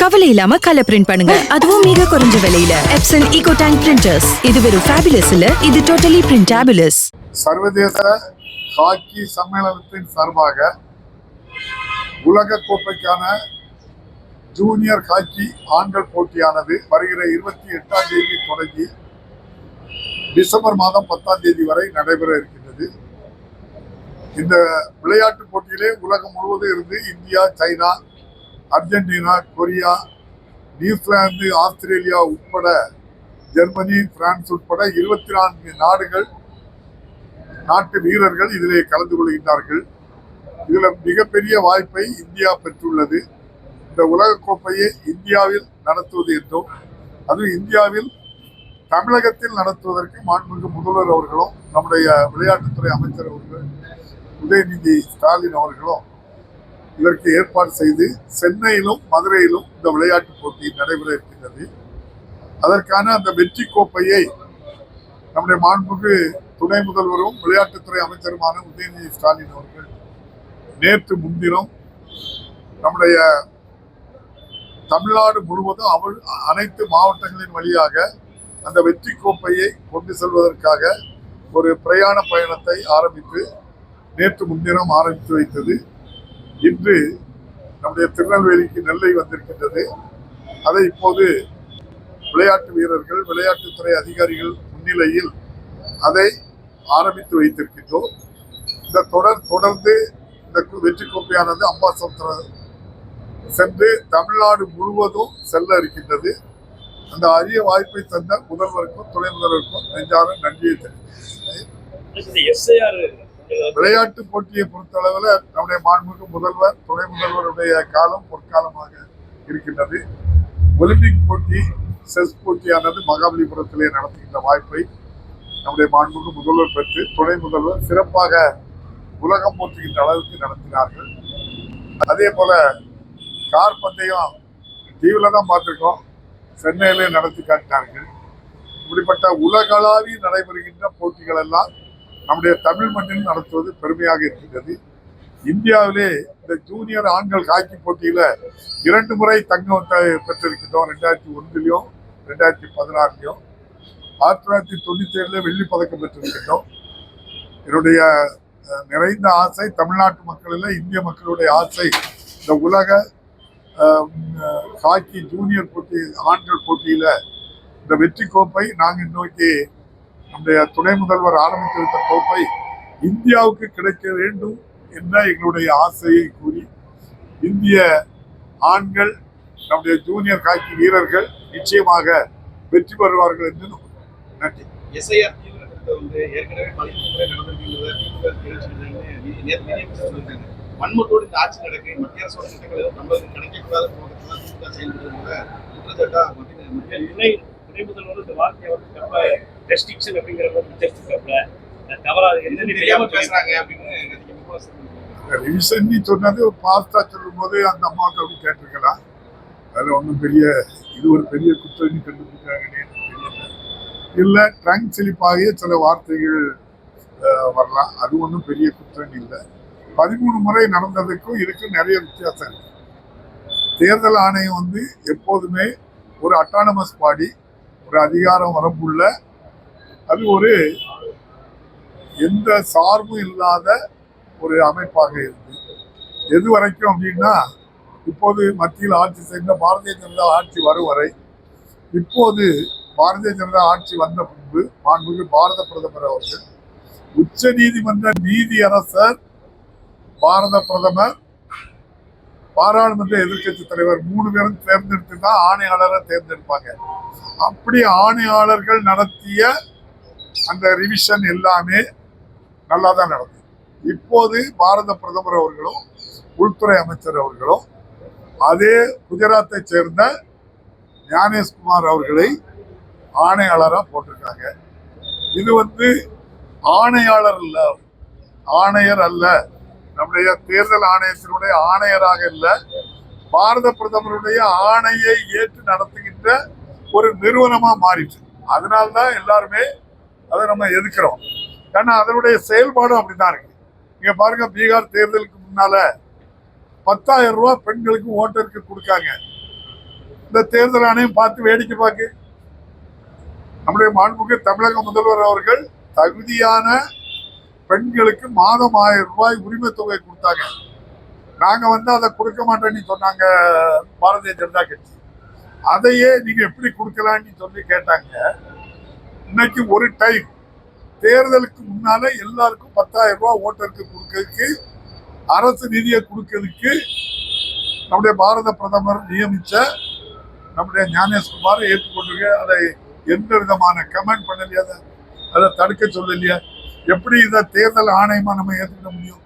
கவலை இல்லாம colour print பண்ணுங்க. அதுவும் மிக குறைஞ்ச விலையில. எப்சன் ஈகோ டேங்க் பிரிண்டர்ஸ் இது வெறும் ஃபேபுலஸ் இல்ல இது டோட்டலி பிரிண்டபிளஸ் சர்வதேச ஹாக்கி சம்மேளனத்தின் சார்பாக உலக கோப்பைக்கான ஜூனியர் ஹாக்கி ஆண்கள் போட்டியானது வருகிற இருபத்தி எட்டாம் தேதி தொடங்கி டிசம்பர் மாதம் பத்தாம் தேதி வரை நடைபெற இருக்கின்றது இந்த விளையாட்டு போட்டியிலே உலகம் முழுவதும் இருந்து India China Argentina Korea New Zealand Australia உட்பட ஜெர்மனி பிரான்ஸ் உட்பட இருபத்தி நான்கு நாடுகள் நாட்டு வீரர்கள் இதிலே கலந்து கொள்கின்றார்கள். இதில் மிகப்பெரிய வாய்ப்பை இந்தியா பெற்றுள்ளது. இந்த உலகக்கோப்பையை இந்தியாவில் நடத்துவது என்றும் அதுவும் இந்தியாவில் தமிழகத்தில் நடத்துவதற்கு மாண்புமிகு முதல்வர் அவர்களும் நம்முடைய விளையாட்டுத்துறை அமைச்சர் அவர்கள் உதயநிதி ஸ்டாலின் அவர்களும் இதற்கு ஏற்பாடு செய்து சென்னையிலும் மதுரையிலும் இந்த விளையாட்டுப் போட்டி நடைபெற இருக்கின்றது. அதற்கான அந்த வெற்றி கோப்பையை நம்முடைய மாண்புமிகு துணை முதல்வரும் விளையாட்டுத்துறை அமைச்சருமான உதயநிதி ஸ்டாலின் அவர்கள் நேற்று முன்தினம் நம்முடைய தமிழ்நாடு முழுவதும் அவள் அனைத்து மாவட்டங்களின் வழியாக அந்த வெற்றி கோப்பையை கொண்டு செல்வதற்காக ஒரு பிரயாண பயணத்தை ஆரம்பித்து நேற்று முன்தினம் ஆரம்பித்து வைத்தது. இன்று நம்முடைய திருநெல்வேலிக்கு நெல்லை வந்திருக்கின்றது. அதை இப்போது விளையாட்டு வீரர்கள் விளையாட்டுத்துறை அதிகாரிகள் முன்னிலையில் அதை ஆரம்பித்து வைத்திருக்கின்றோம். இந்த தொடர் தொடர்ந்து இந்த கு- வெற்றி கோப்பையானது அம்பாசமுத்திரம் சென்று தமிழ்நாடு முழுவதும் செல்ல இருக்கின்றது. அந்த அரிய வாய்ப்பை தந்த முதல்வருக்கும் துணை முதல்வருக்கும் நெஞ்சார நன்றியை தெரிவித்தேன் விளையாட்டு போட்டியை பொறுத்தளவில் நம்முடைய மாண்புமிகு முதல்வர் துணை முதல்வருடைய காலம் பொற்காலமாக இருக்கின்றது. ஒலிம்பிக் போட்டி செஸ் போட்டியானது மகாபலிபுரத்திலே நடத்துகின்ற வாய்ப்பை நம்முடைய மாண்புமிகு முதல்வர் பெற்று துணை முதல்வர் சிறப்பாக உலகம் போற்றுகின்ற அளவுக்கு நடத்தினார்கள். அதே போல கார் பந்தயம் டிவில தான் பார்த்துருக்கோம். சென்னையிலே நடத்தி காட்டினார்கள். இப்படிப்பட்ட உலகளாவிய நடைபெறுகின்ற போட்டிகள் எல்லாம் நம்முடைய தமிழ் மண்ணில் நடத்துவது பெருமையாக இருக்கின்றது. இந்தியாவிலே இந்த ஜூனியர் ஆண்கள் ஹாக்கி போட்டியில இரண்டு முறை தங்கம் பெற்றிருக்கின்றோம். ரெண்டாயிரத்தி ஒன்றிலையும் ரெண்டாயிரத்தி பதினாறுலையும் ஆயிரத்தி தொள்ளாயிரத்தி தொண்ணூத்தி ஏழுல வெள்ளி பதக்கம் பெற்றிருக்கின்றோம். என்னுடைய நிறைந்த ஆசை தமிழ்நாட்டு மக்களில் இந்திய மக்களுடைய ஆசை இந்த உலக ஹாக்கி ஜூனியர் போட்டி ஆண்கள் போட்டியில் இந்த வெற்றி கோப்பை நாங்கள் நோக்கி நம்முடைய துணை முதல்வர் ஆரம்பித்து வைத்த கோப்பை இந்தியாவுக்கு கிடைக்க வேண்டும் என்ற எங்களுடைய ஆசையை கூறி இந்திய ஆண்கள் நம்முடைய ஜூனியர் ஹாக்கி வீரர்கள் நிச்சயமாக வெற்றி பெறுவார்கள் என்று நன்றி. எஸ்ஐஆர் வந்து ஏற்கனவே பதிமூணு வன்மத்தோடு இந்த ஆட்சி நடக்கு மத்திய அரசோட திட்டங்கள் நம்மளுக்கு கிடைக்கக்கூடாத. செயல்படுறதுனால குற்றச்சாட்டா மத்திய மத்திய துணை துணை முதல்வர் இந்த வார்த்தையை வந்து ரொம்ப ரெஸ்ட்ரிக்ஷன் அப்படிங்கிற மாதிரி உச்சரிச்சிருக்காப்ல அது தவறா அது என்ன என்னன்னு தெரியாம பேசுறாங்க அப்படின்னு நீ சொன்னது பாஸ்தா சொல்லும் போது அந்த அம்மாவுக்கு அப்படி கேட்டிருக்கலாம். அதில் ஒன்றும் பெரிய இது ஒரு பெரிய குற்றம்னு கண்டுபிடிக்கிறாங்கன்னு தெரியல. இல்லை ட்ரங்க் சிலிப்பாகிய சில வார்த்தைகள் வரலாம். அது ஒன்றும் பெரிய குற்றம் இல்லை. பதிமூணு முறை நடந்ததுக்கும் இருக்கும் நிறைய வித்தியாசம் இருக்கு. தேர்தல் ஆணையம் வந்து எப்போதுமே ஒரு அட்டானமஸ் பாடி ஒரு அதிகாரம் வரம்புள்ள அது ஒரு எந்த சார்பும் இல்லாத ஒரு அமைப்பாக இருக்கு. எது வரைக்கும் அப்படின்னா இப்போது மத்தியில் ஆட்சி செய்த பாரதிய ஜனதா ஆட்சி வரும் வரை இப்போது பாரதிய ஜனதா ஆட்சி வந்த பின்பு மாண்புமிகு பாரத பிரதமர் அவர்கள் உச்ச நீதிமன்ற நீதி அரசர் பாரத பிரதமர் பாராளுமன்ற எதிர்க்கட்சி தலைவர் மூணு பேரும் தேர்ந்தெடுத்து தான் ஆணையாளரை தேர்ந்தெடுப்பாங்க. அப்படி ஆணையாளர்கள் நடத்திய அந்த ரிவிஷன் எல்லாமே நல்லா தான் நடந்தது. இப்போது பாரத பிரதமர் அவர்களும் உள்துறை அமைச்சர் அவர்களும் அதே குஜராத்தை சேர்ந்த ஞானேஷ்குமார் அவர்களை ஆணையாளராக போட்டிருக்காங்க. இது வந்து ஆணையாளர் அல்ல ஆணையர் அல்ல. நம்முடைய தேர்தல் ஆணையத்தினுடைய ஆணையராக இல்லை பாரத பிரதமருடைய ஆணையை ஏற்று நடத்துகின்ற ஒரு நிறுவனமா மாறிச்சு அதனால்தான் எல்லாருமே அதை நம்ம எதிர்க்கிறோம். ஏன்னா அதனுடைய செயல்பாடும் அப்படிதான் இருக்கு. நீங்க பாருங்க பீகார் தேர்தலுக்கு முன்னால பத்தாயிரம் ரூபாய் பெண்களுக்கு ஓட்டருக்கு கொடுக்காங்க. இந்த தேர்தல் ஆணையம் பார்த்து வேடிக்கை பார்க்கு நம்முடைய மாண்புக்கு தமிழக முதல்வர் அவர்கள் தகுதியான பெண்களுக்கு மாதம் ஆயிரம் ரூபாய் உரிமை தொகை கொடுத்தாங்க. நாங்க வந்து அதை கொடுக்க மாட்டேன்னு சொன்னாங்க பாரதிய ஜனதா கட்சி. அதையே நீங்க எப்படி கொடுக்கலான்னு சொல்லி கேட்டாங்க. இன்னைக்கு ஒரு டைம் தேர்தலுக்கு முன்னால எல்லாருக்கும் பத்தாயிரம் ரூபாய் ஓட்டருக்கு கொடுக்கறதுக்கு அரசு நிதியை கொடுக்கறதுக்கு நம்முடைய பாரத பிரதமர் நியமிச்ச நம்முடைய ஞானேஷ்குமார் ஏற்றுக்கொண்டிருக்க அதை எந்த விதமான கமெண்ட் பண்ணலையா அதை அதை தடுக்க சொல்லலையா? எப்படி இதை தேர்தல் ஆணையமா நம்ம ஏற்றுக்க முடியும்?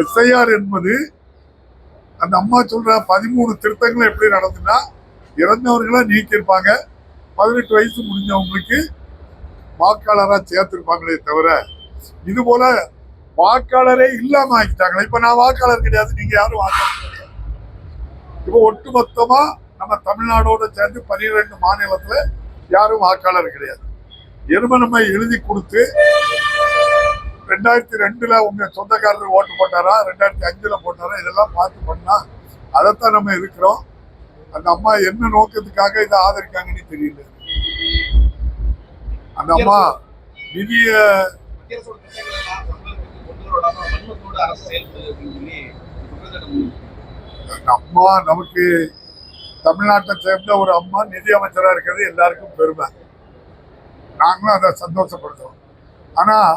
எஸ்ஐஆர் என்பது அந்த அம்மா சொல்ற பதிமூணு திருத்தங்களும் எப்படி நடந்துன்னா இறந்தவர்களை நீக்கியிருப்பாங்க. பதினெட்டு வயசு முடிஞ்சவங்களுக்கு வாக்காளராக சேர்த்திருப்பாங்களே தவிர இது போல வாக்காளரே இல்லாம ஆக்கிட்டாங்களே. இப்ப நான் வாக்காளர் கிடையாது நீங்க யாரும் வாக்காளர் கிடையாது. இப்போ ஒட்டுமொத்தமா நம்ம தமிழ்நாடோட சேர்ந்து பனிரெண்டு மாநிலத்துல யாரும் வாக்காளர் கிடையாது. எரும நம்ம எழுதி கொடுத்து ரெண்டாயிரத்தி ரெண்டுல உங்க சொந்தக்காரர் ஓட்டு போட்டாரா? ரெண்டாயிரத்தி அஞ்சுல போட்டாரா? இதெல்லாம் பார்த்து பண்ணா அதைத்தான் நம்ம இருக்கிறோம். அந்த அம்மா என்ன நோக்கத்துக்காக இதை ஆதரிக்காங்கன்னு தெரியல. அந்த அம்மா நிதிய அந்த அம்மா நமக்கு தமிழ்நாட்டை சேர்ந்த ஒரு அம்மா நிதியமைச்சராக இருக்கிறது எல்லாருக்கும் பெருமை. நாங்களும் அதை சந்தோஷப்படுத்துறோம். ஆனால்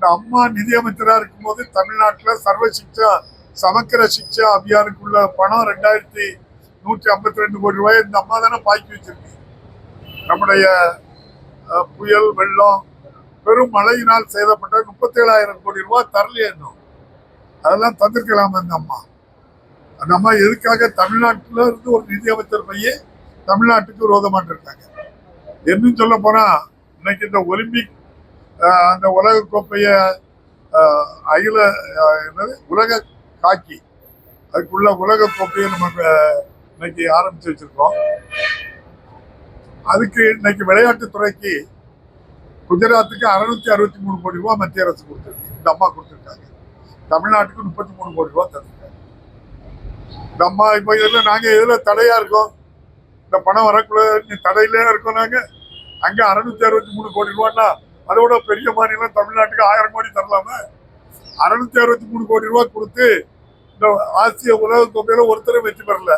இந்த அம்மா நிதியமைச்சராக இருக்கும்போது தமிழ்நாட்டுல சர்வ சிக்ஷா சமக்கிர சிக்ஷா அபியானுக்குள்ள பணம் ரெண்டாயிரத்தி நூற்றி ஐம்பத்தி ரெண்டு கோடி ரூபாய் இந்த அம்மா தானே பாக்கி வச்சிருக்கு. நம்முடைய புயல் வெள்ளம் பெரும் மழையினால் சேதப்பட்ட முப்பத்தேழாயிரம் கோடி ரூபாய் தரலையே இன்னும். அதெல்லாம் தந்திருக்கலாம் இந்த அம்மா? அந்த அம்மா எதுக்காக தமிழ்நாட்டில் இருந்து ஒரு நிதி அமைச்சர் பையன் தமிழ்நாட்டுக்கு விரோதமாட்டு இருக்காங்க? இன்னும் சொல்ல போனால் இன்னைக்கு இந்த ஒலிம்பிக் அந்த உலக கோப்பைய அகில என்னது? உலக காக்கி அதுக்குள்ள உலக கோப்பையை நம்ம இன்னைக்கு ஆரம்பிச்சு வச்சிருக்கோம். அதுக்கு இன்னைக்கு விளையாட்டுத்துறைக்கு குஜராத்துக்கு அறுநூத்தி அறுபத்தி மூணு கோடி ரூபா மத்திய அரசு கொடுத்துருக்கு. இந்த அம்மா கொடுத்துருக்காங்க. தமிழ்நாட்டுக்கு முப்பத்தி மூணு கோடி ரூபா தந்துருக்காங்க. இந்த அம்மா இப்போ இதில் நாங்கள் இதில் தடையா இருக்கோம். இந்த பணம் வரக்குள்ள தடையிலே இருக்கோம் நாங்கள் அங்கே அறுநூத்தி அறுபத்தி மூணு கோடி ரூபான்னா அதோட பெரிய மாநிலம் தமிழ்நாட்டுக்கு ஆயிரம் கோடி தரலாமா? அறுநூத்தி அறுபத்தி மூணு கோடி ரூபாய் கொடுத்து இந்த ஆசிய உலக கோப்பையில ஒருத்தரும் வெற்றி பெறல.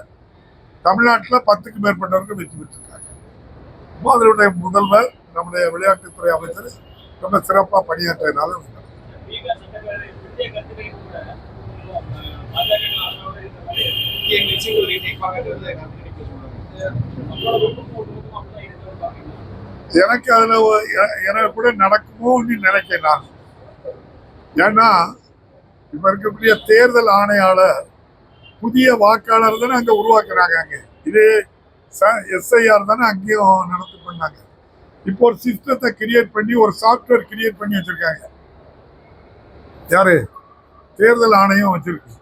தமிழ்நாட்டில் பத்துக்கு மேற்பட்டவர்கள் வெற்றி பெற்றிருக்காங்க. அப்போ அதனுடைய முதல்வர் நம்முடைய விளையாட்டுத்துறை அமைச்சர் ரொம்ப சிறப்பாக பணியாற்றியதுனால முக்கிய நிகழ்ச்சிகள் எனக்கு அதில் எனக்கு கூட நடக்குமோன்னு நினைக்கிறேன் நான். ஏன்னா இப்போ இருக்கக்கூடிய தேர்தல் ஆணையாளர் புதிய வாக்காளர் தானே அங்கே உருவாக்குறாங்க அங்கே. இதே எஸ்ஐஆர் தானே அங்கேயும் நடத்தி பண்ணாங்க. இப்போ ஒரு சிஸ்டத்தை கிரியேட் பண்ணி ஒரு சாஃப்ட்வேர் கிரியேட் பண்ணி வச்சிருக்காங்க. யாரு? தேர்தல் ஆணையம் வச்சிருக்கு.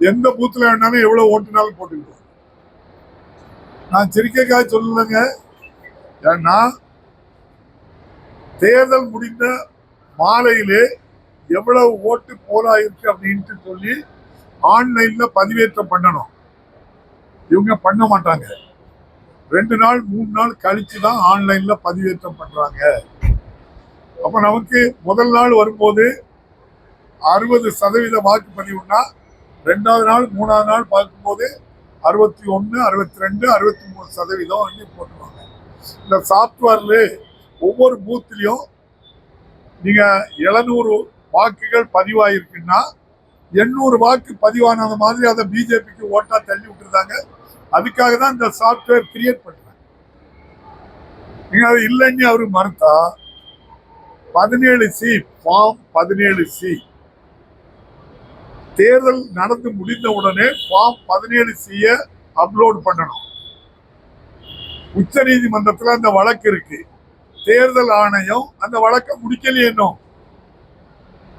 எந்த பூத்தில் வேணாலும் எவ்வளோ ஓட்டுனாலும் போட்டுக்கிடுவோம். நான் சிரிக்கைக்காக சொல்லலைங்க. ஏன்னா தேர்தல் முடிந்த மாலையிலே எவ்வளவு ஓட்டு போலாயிருக்கு அப்படின்ட்டு சொல்லி ஆன்லைன்ல பதிவேற்றம் பண்ணணும். இவங்க பண்ண மாட்டாங்க. ரெண்டு நாள் மூணு நாள் கழிச்சு தான் ஆன்லைன்ல பதிவேற்றம் பண்றாங்க. அப்ப நமக்கு முதல் நாள் வரும்போது அறுபது சதவீத வாக்குப்பதிவுனா ரெண்டாவது நாள் மூணாவது நாள் பார்க்கும்போது அறுபத்தி ஒன்று அறுபத்தி ரெண்டு அறுபத்தி மூணு சதவீதம் போட்டுருவாங்க. இந்த சாஃப்ட்வேர்ல ஒவ்வொரு பூத்லயும் நீங்க எழுநூறு வாக்குகள் பதிவாயிருக்குன்னா எண்ணூறு வாக்கு பதிவானது மாதிரி அதை பிஜேபிக்கு ஓட்டா தள்ளி விட்டுருந்தாங்க. அதுக்காக தான் இந்த சாஃப்ட்வேர் கிரியேட் பண்ணுறாங்க நீங்க அது இல்லைன்னு அவர் மறுத்தா பதினேழு சி ஃபார்ம் பதினேழு சி தேர்தல் நடந்து முடிந்த உடனே ஃபார்ம் பதினேழு சிய அப்லோட் பண்ணணும். உச்ச நீதிமன்றத்தில் அந்த வழக்கு இருக்கு. தேர்தல் ஆணையம் அந்த வழக்கை முடிக்கலையே இன்னும்.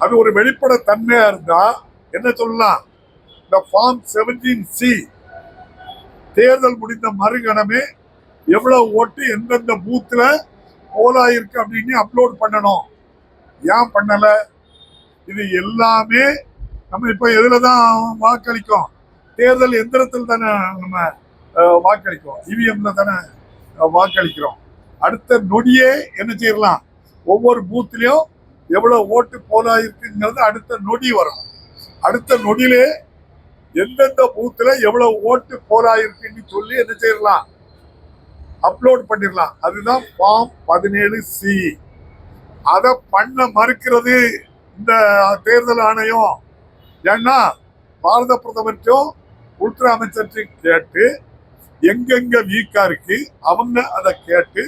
அது ஒரு வெளிப்பட தன்மையா இருந்தா என்ன சொல்லலாம்? இந்த ஃபார்ம் செவன்டீன் சி தேர்தல் முடிந்த மறுகணமே எவ்வளவு ஓட்டு எந்தெந்த பூத்துல போலாயிருக்கு அப்படின்னு அப்லோட் பண்ணணும். ஏன் பண்ணல? இது எல்லாமே நம்ம இப்ப எதுல தான் வாக்களிக்கும்? தேர்தல் எந்திரத்தில் தானே நம்ம வாக்களிக்கும். வாக்களிக்கிறோம் இவிஎம்ல தானே வாக்களிக்கிறோம். அடுத்த நொடியே என்ன செய்யலாம்? ஒவ்வொரு பூத்துலேயும் எவ்வளவு ஓட்டு போலா இருக்குங்கிறது அடுத்த நொடி வரும். அடுத்த நொடியிலே எந்தெந்த பூத்துல எவ்வளவு ஓட்டு போலா இருக்குன்னு சொல்லி என்ன செய்யலாம்? அப்லோட் பண்ணிடலாம். அதுதான் ஃபார்ம் பதினேழு சி அதை பண்ண மறுக்கிறது இந்த தேர்தல் ஆணையம். ஏன்னா பாரத பிரதமர்கிட்டும் உள்துறை அமைச்சர்கிட்டையும் கேட்டு எங்கெங்க வீக்கா இருக்கு அவங்க அதை கேட்டு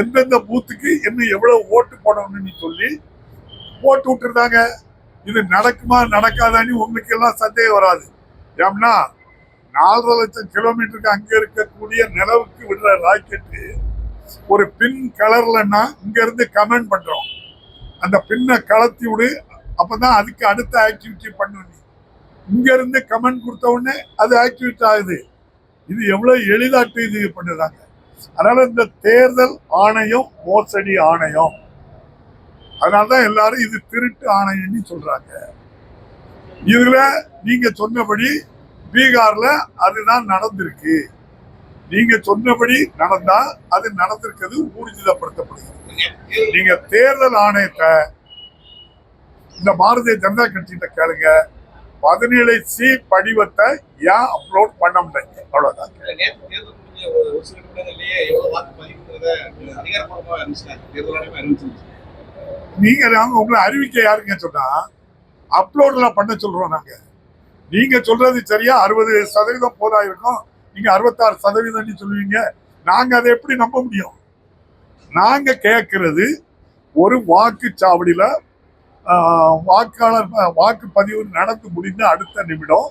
எந்தெந்த பூத்துக்கு என்ன எவ்வளவு ஓட்டு போடணும்னு சொல்லி போட்டு விட்டுருந்தாங்க. இது நடக்குமா நடக்காதான்னு உங்களுக்கு எல்லாம் சந்தேகம் வராது. ஏம்னா நாலரை லட்சம் கிலோமீட்டருக்கு அங்க இருக்கக்கூடிய நிலவுக்கு விடுற ராக்கெட்டு ஒரு பின் கலர்லன்னா இங்க இருந்து கமெண்ட் பண்றோம். அந்த பின்னை கலத்தி விடு அப்பதான் அதுக்கு அடுத்த ஆக்டிவிட்டி பண்ணு இங்கேருந்து இங்க இருந்து கமெண்ட் கொடுத்த உடனே அது ஆக்டிவேட் ஆகுது. இது எவ்வளவு எளிதாட்டு இது பண்ணுறாங்க. அதனால இந்த தேர்தல் ஆணையம் மோசடி ஆணையம். அதனாலதான் எல்லாரும் இது திருட்டு ஆணையம்னு சொல்றாங்க. இதுல நீங்க சொன்னபடி பீகார்ல அதுதான் நடந்திருக்கு. நீங்க சொன்னபடி நடந்தா அது நடந்திருக்கிறது ஊர்ஜிதப்படுத்தப்படுகிறது. நீங்க தேர்தல் ஆணையத்தை இந்த பாரதிய ஜனதா கட்சியிட்ட கேளுங்க. பதினேழு சி படிவத்தை ஏன் அப்லோட் பண்ண முடியாது அவ்வளவுதான். ஒரு ஒரு சில நிமிடங்கள்லயே எவ்வளவு வாக்கு பதிவுங்கிறத அதிகாரப்பூர்வமா அறிவிச்சிட்டாங்க தேர்தல் ஆணையம் அறிவிச்சிருச்சு நீங்க நாங்க உங்களை அறிவிக்க யாருங்க சொன்னா அப்லோட்ல பண்ண சொல்றோம் நாங்க. நீங்க சொல்றது சரியா அறுபது சதவீதம் போதா இருக்கும். நீங்க அறுபத்தாறு சதவீதம் சொல்லுவீங்க. நாங்க அதை எப்படி நம்ப முடியும்? நாங்க கேட்கறது ஒரு வாக்குச்சாவடியில வாக்காளர் வாக்குப்பதிவு நடந்து முடிந்த அடுத்த நிமிடம்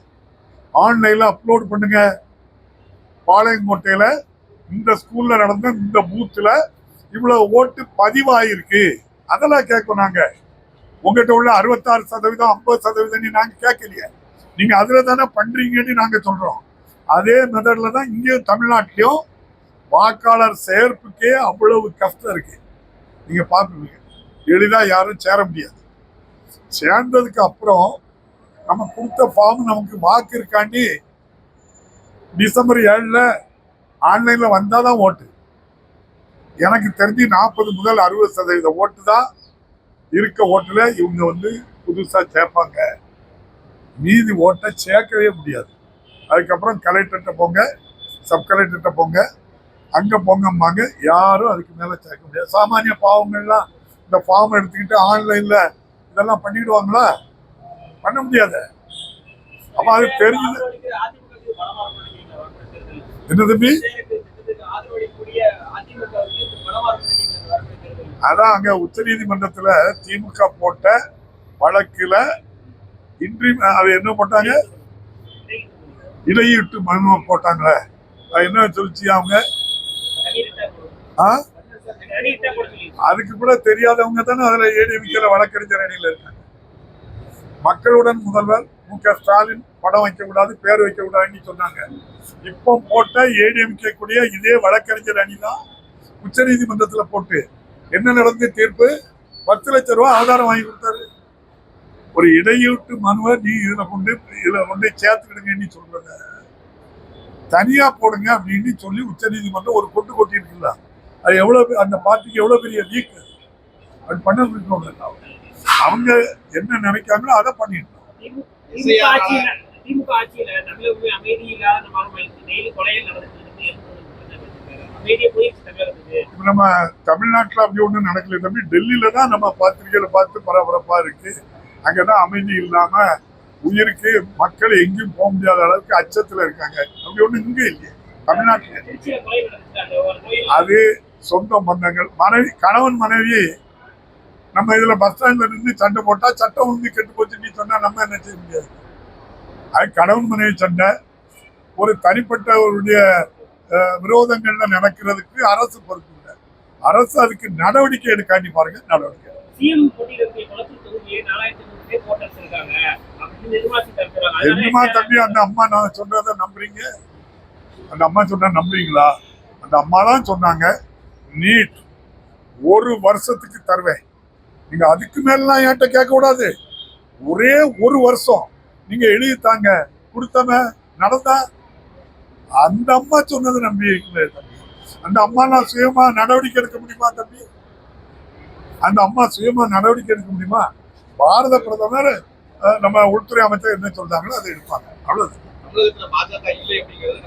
ஆன்லைன்ல அப்லோட் பண்ணுங்க. பாளையங்கோட்டையில இந்த ஸ்கூல்ல நடந்த இந்த பூத்துல இவ்வளவு ஓட்டு பதிவாயிருக்கு. அதெல்லாம் கேட்கும் நாங்க. உங்ககிட்ட உள்ள அறுபத்தாறு சதவீதம் ஐம்பது சதவீதம் நாங்க கேட்கலையே. நீங்க அதுல தானே பண்றீங்கன்னு நாங்க சொல்றோம். அதே மெதட்ல தான் இங்கேயும் தமிழ்நாட்டிலையும் வாக்காளர் சேர்ப்புக்கே அவ்வளவு கஷ்டம் இருக்கு. நீங்க பாப்பீங்க எளிதா யாரும் சேர முடியாது. சேர்ந்ததுக்கு அப்புறம் நம்ம கொடுத்த ஃபார்ம் நமக்கு வாக்கு இருக்காண்டி டிசம்பர் ஏழில் ஆன்லைனில் வந்தால் தான் ஓட்டு. எனக்கு தெரிஞ்சு நாற்பது முதல் அறுபது சதவீத ஓட்டு தான் இருக்க ஓட்டில் இவங்க வந்து புதுசாக சேர்ப்பாங்க. மீதி ஓட்டை சேர்க்கவே முடியாது. அதுக்கப்புறம் கலெக்டர்கிட்ட போங்க சப் கலெக்டர்கிட்ட போங்க அங்கே போங்கம்பாங்க. யாரும் அதுக்கு மேலே சேர்க்க முடியாது. சாமானிய பாவங்கள்லாம் இந்த ஃபார்ம் எடுத்துக்கிட்டு ஆன்லைனில் இதெல்லாம் பண்ணிடுவாங்களா? பண்ண முடியாது. அப்போ அது தெரிஞ்சது. என்ன தம்பி? அதான் அங்க உச்சநீதிமன்றத்துல திமுக போட்ட வழக்குல இன்றி அது என்ன போட்டாங்க? இடையிட்டு மனு போட்டாங்களே. அது என்ன சொல்லிச்சு அவங்க? அதுக்கு கூட தெரியாதவங்க தானே அதுல ஏடிஎம்கேல வழக்கறிஞர் அணியில இருக்காங்க. மக்களுடன் முதல்வர் மு க. ஸ்டாலின் படம் வைக்கக்கூடாது பேர் வைக்கக்கூடாதுன்னு சொன்னாங்க. இப்போ போட்ட ஏடிஎம்கே கூடிய இதே வழக்கறிஞர் அணி தான் உச்சநீதிமன்றத்தில் போட்டு என்ன நடந்த தீர்ப்பு? பத்து லட்ச ரூபா ஆதாரம் வாங்கி கொடுத்தாரு. ஒரு இடையூட்டு மனுவை நீ இதில் கொண்டு இதில் கொண்டு சேர்த்துக்கிடுங்கன்னு சொல்றத தனியாக போடுங்க அப்படின்னு சொல்லி உச்ச நீதிமன்றம் ஒரு கொண்டு கொட்டிருக்குல்ல அது எவ்வளோ அந்த பார்ட்டிக்கு எவ்வளோ பெரிய லீக் அது பண்ண அவங்க என்ன நினைக்காங்களோ அதை பண்ணிட்டோம் திமுக ஆட்சியில அமைதி இல்லாத டெய்லி கொலைகள் நடந்துட்டு நம்ம தமிழ்நாட்டுல அப்படி ஒண்ணும் நடக்கல தம்பி. டெல்லியில தான் நம்ம பத்திரிகையில பார்த்து பரபரப்பா இருக்கு. அங்கதான் அமைதி இல்லாம உயிருக்கு மக்கள் எங்கேயும் போக முடியாத அளவுக்கு அச்சத்துல இருக்காங்க. அப்படி ஒண்ணு இங்க இல்லையே. தமிழ்நாட்டுல. அது சொந்த பந்தங்கள். மனைவி கணவன் மனைவி நம்ம இதுல பஸ் ஸ்டாண்ட்ல நின்று சண்டை போட்டா சட்டம் வந்து கெட்டு போச்சுன்னு சொன்னா நம்ம என்ன செய்ய முடியாது. அது கணவன் மனைவி சண்டை. ஒரு தனிப்பட்டவருடைய விரோதங்கள்ல நடக்கிறதுக்கு அரசு பொறுப்பு இல்லை. அரசு அதுக்கு நடவடிக்கை எடுக்காண்டி பாருங்க நடவடிக்கை என்னமா தம்பி அந்த அம்மா நான் சொல்றத நம்புறீங்க? அந்த அம்மா சொன்னா நம்புறீங்களா? அந்த அம்மா தான் சொன்னாங்க நீட் ஒரு வருஷத்துக்கு தருவேன். நீங்க அதுக்கு மேலாம் என்கிட்ட கேட்க கூடாது ஒரே ஒரு வருஷம் நீங்க எழுதி தாங்க. கொடுத்தம நடந்தா? அந்த அம்மா சொன்னது நம்பி தம்பி. அந்த அம்மா நான் சுயமா நடவடிக்கை எடுக்க முடியுமா தம்பி? அந்த அம்மா சுயமா நடவடிக்கை எடுக்க முடியுமா? பாரத பிரதமர் நம்ம உள்துறை அமைச்சர் என்ன சொல்றாங்களோ அதை எடுப்பாங்க. அவ்வளவு பாஜக இல்லை அப்படிங்கிறது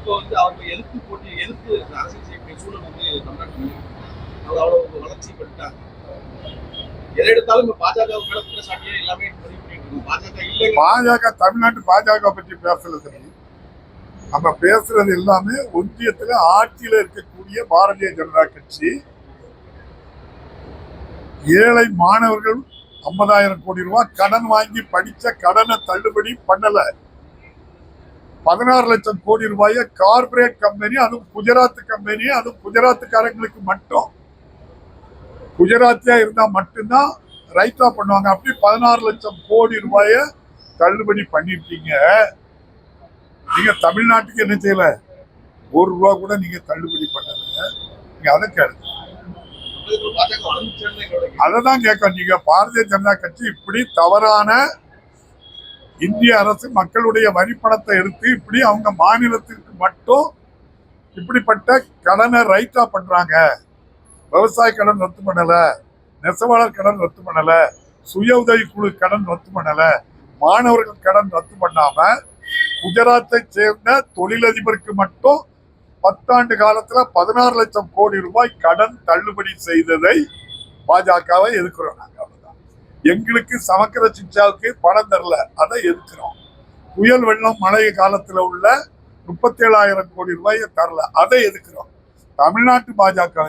இப்போ வந்து அவங்க எதிர்த்து போட்டி எதிர்த்து அரசியல் செய்யக்கூடிய சூழல் வந்து தமிழ்நாட்டில் இருக்கு. அவங்க அவ்வளவு வளர்ச்சி பண்ணிட்டாங்க எதை எடுத்தாலும் இப்ப பாஜக மேல குற்றச்சாட்டியே எல்லாமே பதிவு பண்ணிட்டு பாஜக இல்லைங்க பாஜக தமிழ்நாட்டு பாஜக பற்றி பேசுறது நம்ம பேசுறது எல்லாமே ஒன்றியத்துல ஆட்சியில இருக்கக்கூடிய பாரதிய ஜனதா கட்சி. ஏழை மாணவர்கள் ஐம்பதாயிரம் கோடி ரூபாய் கடன் வாங்கி படிச்ச கடனை தள்ளுபடி பண்ணல. பதினாறு லட்சம் கோடி ரூபாய கார்ப்பரேட் கம்பெனி அதுவும் குஜராத் கம்பெனி அதுவும் குஜராத்துக்காரங்களுக்கு மட்டும் குஜராத்தியா இருந்தா மட்டும்தான் ரைட்டா பண்ணுவாங்க. அப்படி பதினாறு லட்சம் கோடி ரூபாய தள்ளுபடி பண்ணிருக்கீங்க. நீங்க தமிழ்நாட்டுக்கு என்ன செய்யல? ஒரு ரூபா கூட நீங்க தள்ளுபடி பண்ணல. நீங்க அதை கேளுங்க. அதை தான் கேட்க நீங்க பாரதிய ஜனதா கட்சி இப்படி தவறான இந்திய அரசு மக்களுடைய வரிப்பணத்தை எடுத்து இப்படி அவங்க மாநிலத்திற்கு மட்டும் இப்படிப்பட்ட கடனை ரைட்டா பண்றாங்க. விவசாய கடன் ரத்து பண்ணல நெசவாளர் கடன் ரத்து பண்ணல சுய உதவி குழு கடன் ரத்து பண்ணல மாணவர்கள் கடன் ரத்து பண்ணாம குஜராத்தை சேர்ந்த தொழிலதிபருக்கு மட்டும் பத்தாண்டு காலத்துல பதினாறு லட்சம் கோடி ரூபாய் கடன் தள்ளுபடி செய்ததை பாஜகவை எதிர்க்கிறோம் நாங்க. எங்களுக்கு சமக்கிர சிக்ஷாவுக்கு பணம் தரல. அதை எதிர்க்கிறோம். புயல் வெள்ளம் மழை காலத்துல உள்ள முப்பத்தேழாயிரம் கோடி ரூபாயை தரல. அதை எதிர்க்கிறோம். தமிழ்நாட்டு பாஜக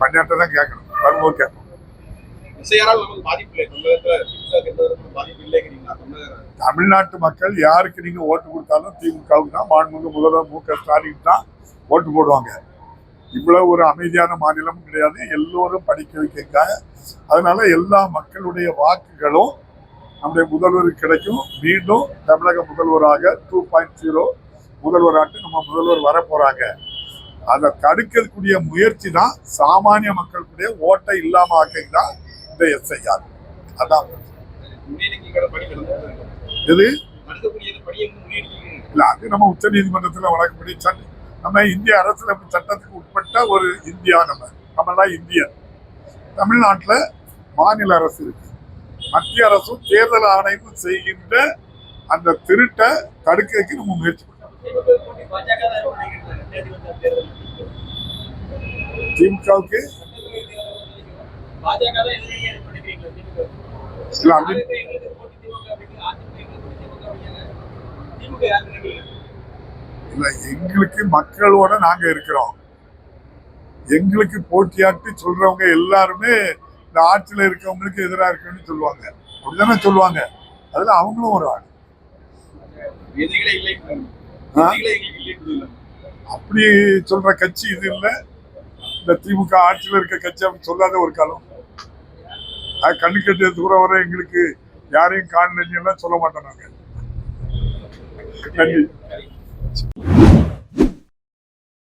பண்ணியாட்ட தான் கேட்கணும். வரும்போது கேட்கணும் எஸ்ஐஆரால் நமக்கு பாதிப்பு இல்லை. தமிழகத்துல பாதிப்பு இல்லைங்கிறீங்களா தமிழ்நாட்டு மக்கள் யாருக்கு நீங்க ஓட்டு கொடுத்தாலும் திமுகவுக்கு தான் மாண்புமிகு முதல்வர் மு க ஸ்டாலின் தான் ஓட்டு போடுவாங்க. இவ்வளவு ஒரு அமைதியான மாநிலமும் கிடையாது. எல்லோரும் படிக்க வைக்கிறாங்க அதனால எல்லா மக்களுடைய வாக்குகளும் நம்முடைய முதல்வருக்கு கிடைக்கும். மீண்டும் தமிழக முதல்வராக டூ பாயிண்ட் ஜீரோ முதல்வராட்டு நம்ம முதல்வர் வர போறாங்க அதை தடுக்கக்கூடிய முயற்சி தான் சாமானிய மக்களுடைய ஓட்டை இல்லாம ஆக்கிறது தான் இந்த எஸ்ஐஆர். அதான். இது இல்ல அது நம்ம உச்ச நீதிமன்றத்தில் வழக்குப்படி சட்ட நம்ம இந்திய அரசியலமைப்பு சட்டத்துக்கு உட்பட்ட ஒரு இந்தியா நம்ம. நம்மளாம் இந்தியர். தமிழ்நாட்டில் மாநில அரசு இருக்கு. மத்திய அரசும் தேர்தல் ஆணையமும் செய்கின்ற அந்த திருட்டை தடுக்கிறதுக்கு நம்ம முயற்சி பண்ணோம் திமுகவுக்கு பாஜக தான் எதிரியா இருக்கு நினைக்கிறீங்களா திமுக இல்ல எங்களுக்கு மக்களோட நாங்க இருக்கிறோம். எங்களுக்கு போட்டியாட்டி சொல்றவங்க எல்லாருமே இந்த ஆட்சியில இருக்கவங்களுக்கு எதிராக இருக்குன்னு சொல்லுவாங்க. அப்படிதானே சொல்லுவாங்க. அதுல அவங்களும் ஒரு ஆள். அப்படி சொல்ற கட்சி இது இல்ல. இந்த திமுக ஆட்சியில இருக்க கட்சி அப்படி சொல்லாத ஒரு காலம். அது கண்ணு கட்டிய தூரம் வர எங்களுக்கு யாரையும் காணலன்னு சொல்ல மாட்டோம் நாங்கள் நன்றி.